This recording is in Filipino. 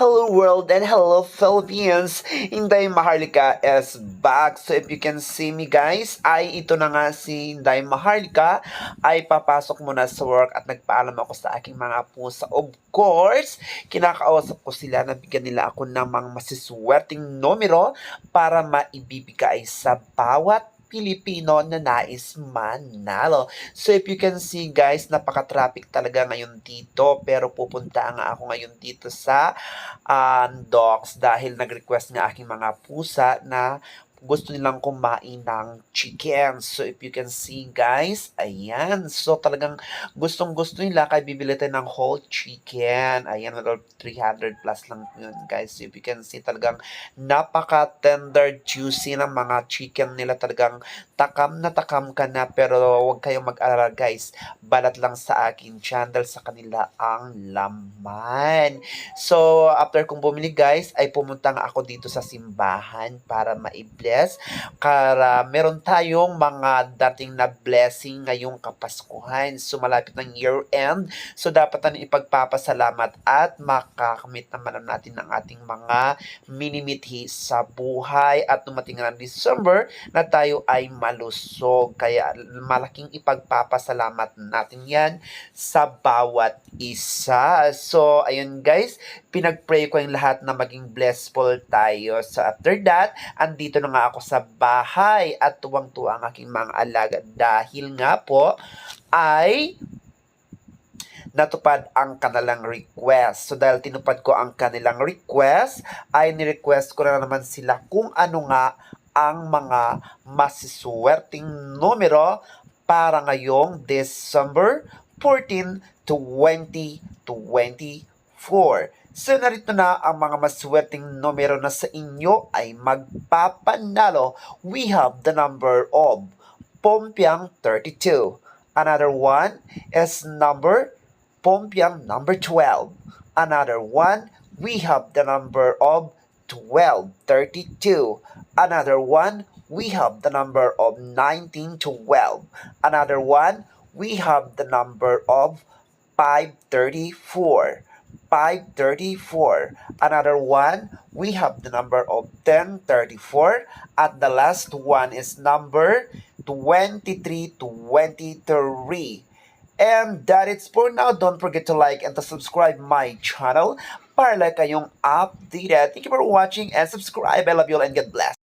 Hello world and hello Philippines! Inday Maharlika is back. So if you can see me guys, ay ito na nga si Inday Maharlika ay papasok muna sa work at nagpaalam ako sa aking mga pusa. Of course, kinakausap ko sila na bigyan nila ako ng mga masiswerteng numero para maibibigay sa bawat Pilipino na nais manalo. So if you can see guys, napaka-traffic talaga ngayon dito pero pupunta nga ako ngayon dito sa uh, docks dahil nag-request nga aking mga pusa na gusto nilang kumain ng chicken. So, if you can see, guys, ayan. So, talagang gustong-gusto nila kaya bibili tayo ng whole chicken. Ayan, well, 300 plus lang yun, guys. So, if you can see, talagang napaka-tender, juicy ng mga chicken nila. Talagang takam na takam ka na. Pero, huwag kayong mag-alala, guys. Balat lang sa akin channel sa kanila ang laman. So, after kong bumili, guys, ay pumunta nga ako dito sa simbahan para maibless Kara meron tayong mga dating na blessing ngayong Kapaskuhan. So malapit ng year end. So dapat natin ipagpapasalamat at makakamit naman natin ng ating mga minimithi sa buhay at dumating na ng December na tayo ay malusog. Kaya malaking ipagpapasalamat natin yan sa bawat isa. So ayun guys, pinagpray ko yung lahat na maging blessful tayo. So after that, andito na nga ako sa bahay at tuwang-tuwa ang aking mga alaga dahil nga po ay natupad ang kanilang request. So dahil tinupad ko ang kanilang request, ay ni-request ko na naman sila kung ano nga ang mga masiswerting numero para ngayong December 14, 2024. 4. So narito na ang mga maswerteng numero na sa inyo ay magpapanalo. We have the number of Pompiang 32. Another one is number Pompiang number 12. Another one, we have the number of 12, 32. Another one, we have the number of 19, 12. Another one, we have the number of 534. 534. Another one, we have the number of 1034. At the last one is number 2323. And that is for now. Don't forget to like and to subscribe my channel para like kayong updated. Thank you for watching and subscribe. I love you all and God bless.